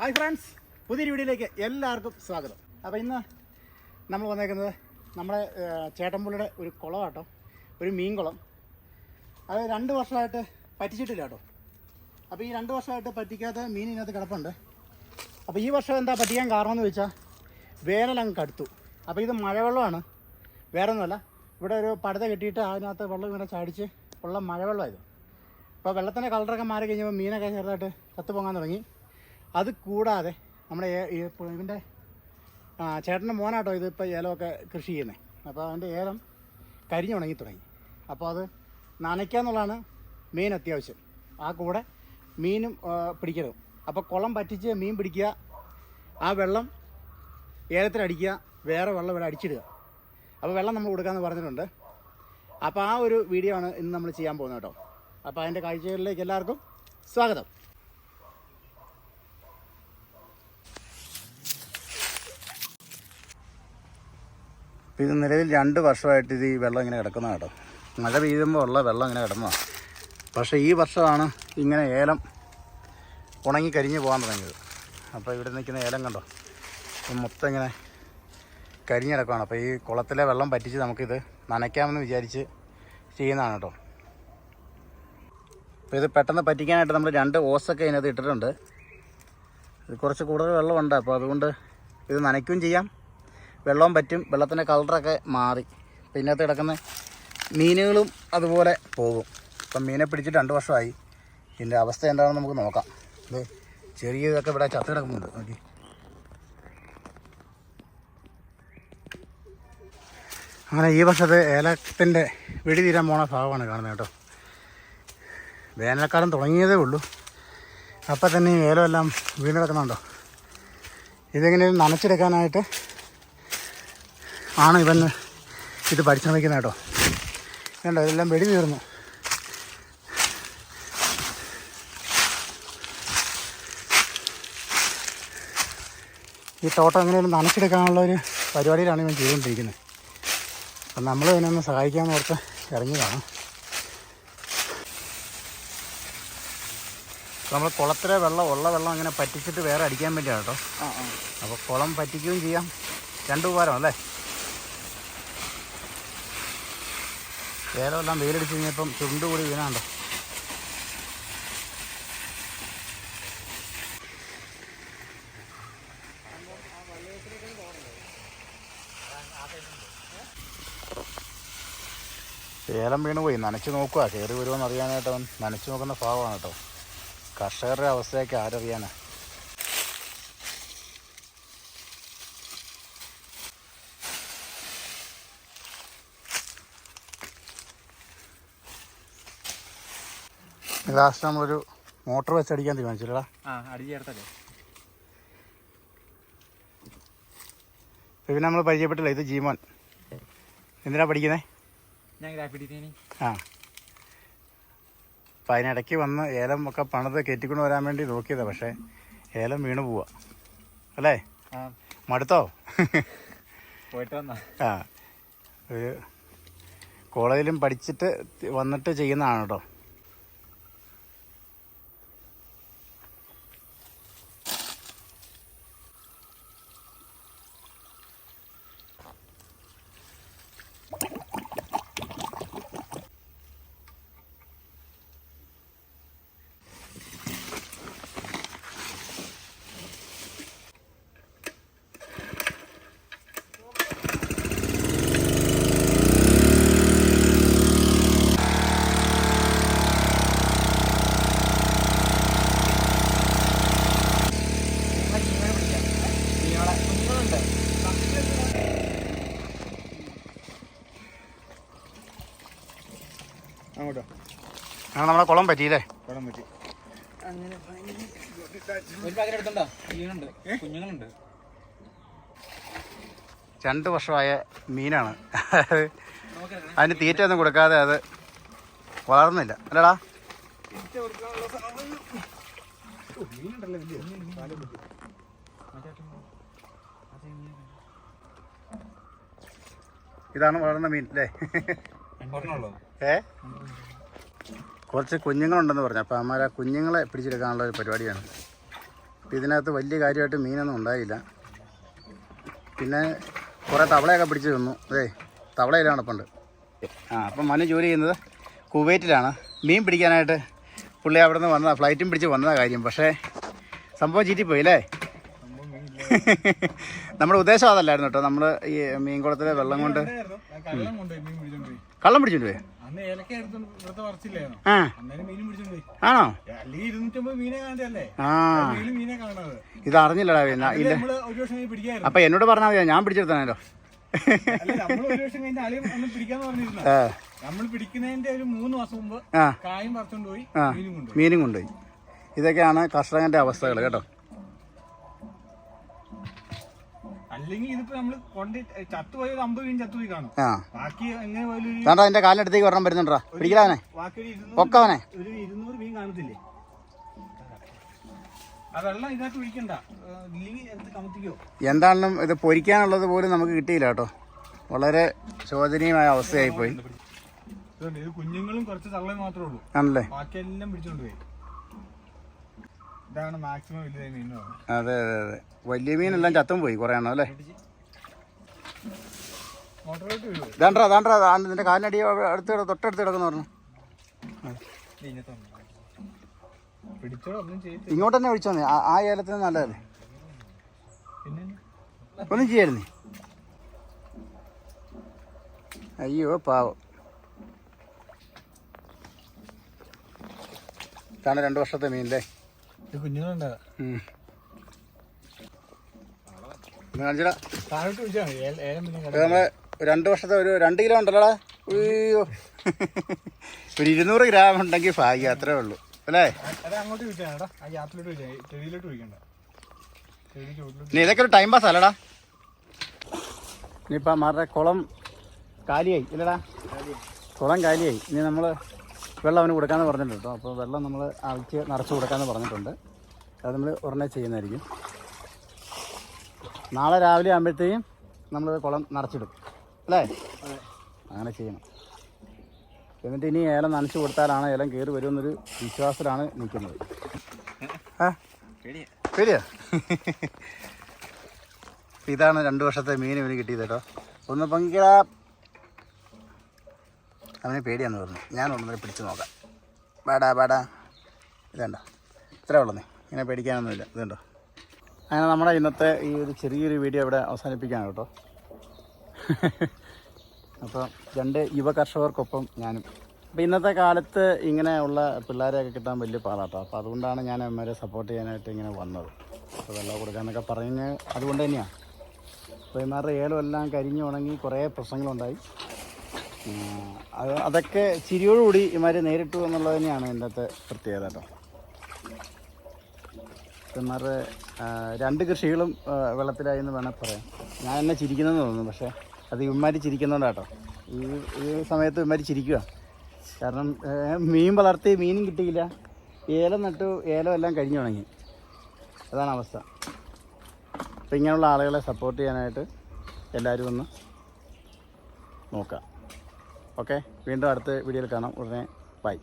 Hi friends പുതിയൊരു വീഡിയോയിലേക്ക് എല്ലാവർക്കും സ്വാഗതം. അപ്പോൾ ഇന്ന് നമ്മൾ വന്നേക്കുന്നത് നമ്മുടെ ചേട്ടൻപുള്ളിയുടെ ഒരു കേട്ടോ ഒരു മീൻ കുളം അത് രണ്ട് വർഷമായിട്ട് പറ്റിച്ചിട്ടില്ല കേട്ടോ. അപ്പോൾ ഈ രണ്ട് വർഷമായിട്ട് പറ്റിക്കാത്ത മീൻ ഇതിനകത്ത് കിടപ്പുണ്ട്. അപ്പോൾ ഈ വർഷം എന്താ പറ്റിക്കാൻ കാരണം എന്ന് വെച്ചാൽ വേനലങ്ങ് കടുത്തു. അപ്പോൾ ഇത് മഴവെള്ളമാണ്. വേറെ ഒന്നുമല്ല ഇവിടെ ഒരു പടുത കെട്ടിയിട്ട് അതിനകത്ത് വെള്ളം ഇങ്ങനെ ചാടിച്ച് ഉള്ള മഴവെള്ളമായത് അപ്പോൾ വെള്ളത്തിന്റെ കളറൊക്കെ മാറി കഴിഞ്ഞപ്പോൾ മീനൊക്കെ ചെറുതായിട്ട് ചത്തു പൊങ്ങാൻ തുടങ്ങി. അത് കൂടാതെ നമ്മുടെ ഇതിന്റെ ചേട്ടന്റെ മോനാട്ടോ ഇത് ഇപ്പോൾ ഏലമൊക്കെ കൃഷി ചെയ്യുന്നത് അപ്പോൾ അതിന്റെ ഏലം കരിഞ്ഞു ഉണങ്ങി തുടങ്ങി. അപ്പോൾ അത് നനയ്ക്കുക എന്നുള്ളതാണ് മെയിൻ അത്യാവശ്യം. ആ കൂടെ മീനും പിടിക്കരുത് അപ്പോൾ കുളം പറ്റിച്ച് മീൻ പിടിക്കുക ആ വെള്ളം ഏലത്തിലടിക്കുക വേറെ വെള്ളം ഇവിടെ അടിച്ചിടുക. അപ്പോൾ വെള്ളം നമ്മൾ കൊടുക്കാമെന്ന് പറഞ്ഞിട്ടുണ്ട്. അപ്പോൾ ആ ഒരു വീഡിയോ ആണ് ഇന്ന് നമ്മൾ ചെയ്യാൻ പോകുന്നത് കേട്ടോ. അപ്പോൾ അതിന്റെ കാഴ്ചകളിലേക്ക് എല്ലാവർക്കും സ്വാഗതം. ഇപ്പം ഇത് നിലവിൽ രണ്ട് വർഷമായിട്ട് ഇത് ഈ വെള്ളം ഇങ്ങനെ കിടക്കുന്ന കേട്ടോ. മഴ പെയ്യുമ്പോൾ ഉള്ള വെള്ളം ഇങ്ങനെ കിടന്നതാണ് പക്ഷേ ഈ വർഷമാണ് ഇങ്ങനെ ഏലം ഉണങ്ങി കരിഞ്ഞ് പോകാൻ തുടങ്ങിയത്. അപ്പോൾ ഇവിടെ നിൽക്കുന്ന ഏലം കണ്ടോ? മൊത്തം ഇങ്ങനെ കരിഞ്ഞ് കിടക്കുകയാണ് അപ്പോൾ ഈ കുളത്തിലെ വെള്ളം പറ്റിച്ച് നമുക്കിത് നനയ്ക്കാമെന്ന് വിചാരിച്ച് ചെയ്യുന്നതാണ് കേട്ടോ. അപ്പോൾ ഇത് പെട്ടെന്ന് പറ്റിക്കാനായിട്ട് നമ്മൾ രണ്ട് ഓസൊക്കെ ഇതിനകത്ത് ഇട്ടിട്ടുണ്ട്. ഇത് കുറച്ച് കൂടുതൽ വെള്ളമുണ്ട്. അപ്പോൾ അതുകൊണ്ട് ഇത് നനയ്ക്കുകയും ചെയ്യാം. വെള്ളവും പറ്റും വെള്ളത്തിന്റെ കളറൊക്കെ മാറി. അപ്പോൾ ഇതിനകത്ത് കിടക്കുന്ന മീനുകളും അതുപോലെ പോകും. ഇപ്പം മീനെ പിടിച്ചിട്ട് രണ്ട് വർഷമായി. ഇതിന്റെ അവസ്ഥ എന്താണെന്ന് നമുക്ക് നോക്കാം. ഇത് ചെറിയ ഇതൊക്കെ ഇവിടെ ചത്ത് കിടക്കുന്നുണ്ട്. നോക്കി. അങ്ങനെ ഈ വർഷത്തെ ഏലത്തിന്റെ വെടി തീരാൻ പോണ ഭാഗമാണ് കാണുന്നത് കേട്ടോ. വേനൽക്കാലം തുടങ്ങിയതേ ഉള്ളൂ. അപ്പം തന്നെ ഏലമെല്ലാം വീണ് കിടക്കുന്നുണ്ടോ? ഇതിങ്ങനെ നനച്ചെടുക്കാനായിട്ട് ആണ് ഇവൻ ഇത് പരിശ്രമിക്കുന്നത് കേട്ടോ. വേണ്ട ഇതെല്ലാം വെടി തീർന്നു ഈ തോട്ടം എങ്ങനെയും നനച്ചെടുക്കാനുള്ള ഒരു പരിപാടിയിലാണ് ഇവൻ ചെയ്തുകൊണ്ടിരിക്കുന്നത് അപ്പം നമ്മൾ ഇതിനൊന്ന് സഹായിക്കാമെന്ന് ഓർത്ത് ഇറങ്ങിയതാണ്. നമ്മൾ കുളത്തിലെ വെള്ളം ഉള്ള വെള്ളം അങ്ങനെ പറ്റിച്ചിട്ട് വേറെ അടിക്കാൻ വേണ്ടിയാണ് കേട്ടോ. അപ്പോൾ കുളം പറ്റിക്കുകയും ചെയ്യാം. രണ്ട് ഉപകാരം അല്ലേ? ഏലമെല്ലാം വെയിലടിച്ച് കഴിഞ്ഞപ്പം ചുണ്ട് കൂടി വീണാണ്ടോ? ഏലം വീണ് പോയി. നനച്ച് നോക്കുക കയറി വരുമോ എന്നറിയാനായിട്ട് അവൻ നനച്ച് നോക്കുന്ന ഭാവമാണ് കേട്ടോ. കർഷകരുടെ അവസ്ഥയൊക്കെ ആരറിയാനാ? ലാസ്റ്റ് നമ്മളൊരു മോട്ടർ വെച്ച് അടിക്കാൻ തീരുമാനിച്ചില്ലടാ. പിന്നെ നമ്മൾ പരിചയപ്പെട്ടില്ല ഇത് ജീമോൻ. എന്തിനാ പഠിക്കുന്നേ? ആ. അപ്പം അതിനിടയ്ക്ക് വന്ന് ഏലം ഒക്കെ പണിത് കയറ്റിക്കൊണ്ട് വരാൻ വേണ്ടി നോക്കിയതാണ് പക്ഷേ ഏലം വീണ് പോവാ. അല്ലേ? മടുത്തോ? പോയിട്ട് വന്നാ? ആ. ഒരു കോളേജിലും പഠിച്ചിട്ട് വന്നിട്ട് ചെയ്യുന്നതാണ് കേട്ടോ അങ്ങോട്ടോ. അങ്ങനെ നമ്മളെ കുളം പറ്റിയില്ലേ? കുളം പറ്റി. കുഞ്ഞുങ്ങളുണ്ട്. രണ്ട് വർഷമായ മീനാണ്. അതിന് തീറ്റ ഒന്നും കൊടുക്കാതെ അത് വളർന്നില്ല. അല്ലടാ. ഇതാണ് വളർന്ന മീൻ അല്ലേ? പറഞ്ഞോളൂ ഏ? കുറച്ച് കുഞ്ഞുങ്ങളുണ്ടെന്ന് പറഞ്ഞു. അപ്പോൾ അമ്മമാർ ആ കുഞ്ഞുങ്ങളെ പിടിച്ചെടുക്കാനുള്ള ഒരു പരിപാടിയാണ്. അപ്പം ഇതിനകത്ത് വലിയ കാര്യമായിട്ട് മീനൊന്നും ഉണ്ടായില്ല. പിന്നെ കുറേ തവളയൊക്കെ പിടിച്ച് തന്നു. അതെ തവളയിലാണ് പണ്ട് ആ അപ്പം മനു ജോലി ചെയ്യുന്നത് കുവൈറ്റിലാണ്. മീൻ പിടിക്കാനായിട്ട് പുള്ളി അവിടെ നിന്ന് വന്നതാണ് ഫ്ലൈറ്റും പിടിച്ച് വന്നതാണ് കാര്യം. പക്ഷേ സംഭവം ചീറ്റിപ്പോയി അല്ലേ? നമ്മുടെ ഉദ്ദേശം അതല്ലായിരുന്നു കേട്ടോ. നമ്മൾ ഈ മീൻകുളത്തിലെ വെള്ളം കൊണ്ട് കള്ളം പിടിച്ചോണ്ട് പോയി. ആണോ? ഇത് അറിഞ്ഞില്ലടാ പിന്നെ. ഇല്ല. അപ്പൊ എന്നോട് പറഞ്ഞാൽ മതിയാ? ഞാൻ പിടിച്ചെടുത്താണല്ലോ നമ്മൾ പിടിക്കുന്നതിന്റെ ഒരു മൂന്ന് മാസം മുമ്പ് കായും കൊണ്ടുപോയി. മീനും കൊണ്ടുപോയി. ഇതൊക്കെയാണ് കർഷകന്റെ അവസ്ഥകൾ കേട്ടോ. അല്ലെങ്കിൽ ഇതിപ്പോ നമ്മൾ കൊണ്ട് ചത്തുപോയ ഒരു അമ്പത് മീൻ ചത്തുപോയി കാണും. ആ. ബാക്കി എങ്ങനെ പോയാലും ഒരു വേണ്ട അതിന്റെ കാലിനടുത്തേക്ക് വരണം വരുന്നുണ്ടാ? പിടിക്കലാവനെ ബാക്കി ഒരു ഇരുന്നൂറ് പൊക്കവനെ ഒരു ഇരുന്നൂറ് മീൻ കാണത്തില്ലേ? ആ വെള്ളം ഇതിനകത്ത് ഒഴിക്കണ്ട. ഏ, ഇല്ലെങ്കിൽ എടുത്ത് കമത്തിക്കോ. എന്താണെങ്കിലും ഇത് പൊരിക്കാനുള്ളത് പോലും നമുക്ക് കിട്ടിയില്ല കേട്ടോ. വളരെ ശോചനീയമായ അവസ്ഥയായി പോയി ഇത് കുഞ്ഞുങ്ങളും കുറച്ച് തള്ളയും മാത്രമേ ഉള്ളൂ. ആണല്ലേ? ബാക്കിയെല്ലാം പിടിച്ചോണ്ട് പോയി. ഇതാണ് മാക്സിമം മീൻ അതെ അതെ അതെ. വലിയ മീനെല്ലാം ചത്തും പോയി കുറേ എണ്ണം അല്ലേ? അതാണ്ടാ അതാണ്ട് നിന്റെ കാലിനടി അടുത്ത് തൊട്ടടുത്ത് കിടക്കുന്ന പറഞ്ഞു. ഇങ്ങോട്ട് തന്നെ വിളിച്ചോ നീ? ആ- ഏലത്തിന് നല്ലതല്ലേ? ഒന്നും ചെയ്യായിരുന്നേ? അയ്യോ പാവം. ഇതാണ് രണ്ട് വർഷത്തെ മീൻ ഇത് കുഞ്ഞുങ്ങളുണ്ടാ. കാണിച്ചടാ താഴോട്ട് ഏല- പിന്നെ നമ്മൾ രണ്ട് വർഷത്തെ ഒരു രണ്ട് കിലോ ഉണ്ടല്ലോടാ? അയ്യോ. ഒരു ഇരുന്നൂറ് ഗ്രാം ഉണ്ടെങ്കിൽ ഭാഗ്യം അത്രേ ഉള്ളൂ. അല്ലേ? അത് അങ്ങോട്ട് വിളിച്ചാടാ ആ ഗ്യാപ്പിലോട്ട് വിളിച്ചാൽ ചെടിയിലോട്ട് വിളിക്കണ്ട ചെടി ചോട്ടിലോട്ട് ഇനി ഇതൊക്കെ ഒരു ടൈം പാസ് അല്ലടാ. ഇനിയിപ്പോൾ മാറുടെ കുളം കാലിയായി ഇല്ലടാ. കുളം കാലിയായി. ഇനി നമ്മൾ വെള്ളം അവന് കൊടുക്കാമെന്ന് പറഞ്ഞിട്ടുണ്ട് കേട്ടോ. അപ്പോൾ വെള്ളം നമ്മൾ ആൾക്ക് നിറച്ച് കൊടുക്കാമെന്ന് പറഞ്ഞിട്ടുണ്ട്. അത് നമ്മൾ ഉടനെ ചെയ്യുന്നതായിരിക്കും. നാളെ രാവിലെ ആകുമ്പോഴത്തേക്കും നമ്മൾ കുളം നിറച്ചിടും. അല്ലേ? അങ്ങനെ ചെയ്യണം. എന്നിട്ട് ഇനി ഏലം നനച്ചു കൊടുത്താലാണ് ഏലം കയറി വരുമെന്നൊരു വിശ്വാസത്തിലാണ് നിൽക്കുന്നത്. പേടിയാ? ഇതാണ് രണ്ട് വർഷത്തെ മീൻ ഇവന് കിട്ടിയത് കേട്ടോ. ഒന്ന് പങ്കിടാ. അവന് പേടിയാന്ന് പറഞ്ഞു ഞാൻ ഒന്നും പിടിച്ച് നോക്കാം. ബാടാ ബാടാ ഇതുണ്ടോ? ഇത്രേ ഉള്ളന്നേ. ഇങ്ങനെ പേടിക്കാനൊന്നുമില്ല. ഇതുണ്ടോ? അങ്ങനെ നമ്മുടെ ഇന്നത്തെ ഈ ഒരു ചെറിയൊരു വീഡിയോ ഇവിടെ അവസാനിപ്പിക്കുകയാണ് കേട്ടോ. അപ്പോൾ രണ്ട് യുവ കർഷകർക്കൊപ്പം ഞാനും. അപ്പോൾ ഇന്നത്തെ കാലത്ത് ഇങ്ങനെയുള്ള പിള്ളേരെയൊക്കെ കിട്ടാൻ വലിയ പാടാട്ടോ. അപ്പോൾ അതുകൊണ്ടാണ് ഞാൻ അമ്മമാരെ സപ്പോർട്ട് ചെയ്യാനായിട്ട് ഇങ്ങനെ വന്നത്. അപ്പോൾ വെള്ളം കൊടുക്കാമെന്നൊക്കെ പറഞ്ഞ് അതുകൊണ്ട് തന്നെയാണ് അപ്പോൾ ഇമാരുടെ ഏലമെല്ലാം കരിഞ്ഞു ഉണങ്ങി കുറേ പ്രശ്നങ്ങളുണ്ടായി. അതൊക്കെ ചിരിയോടുകൂടി ഇമാർ നേരിട്ടു എന്നുള്ളത് തന്നെയാണ് ഇന്നത്തെ പ്രത്യേകത കേട്ടോ. രണ്ട് കൃഷികളും വെള്ളത്തിലായി എന്ന് വേണേൽ പറയാം. ഞാൻ എന്നെ ചിരിക്കുന്നതെന്ന് തോന്നുന്നു പക്ഷേ അത് ഇവന്മാർ ചിരിക്കുന്നുണ്ടാട്ടോ ഈ ഈ സമയത്ത് ഇവന്മാർ ചിരിക്കുക കാരണം മീൻ വളർത്തി മീനും കിട്ടിയില്ല. ഏലം നട്ടു ഏലം എല്ലാം കഴിഞ്ഞു തുടങ്ങി. അതാണ് അവസ്ഥ. അപ്പം ഇങ്ങനെയുള്ള ആളുകളെ സപ്പോർട്ട് ചെയ്യാനായിട്ട് എല്ലാവരും ഒന്ന് നോക്കാം. ഓക്കെ. വീണ്ടും അടുത്ത വീഡിയോയിൽ കാണാം. ഉടനെ ബൈ.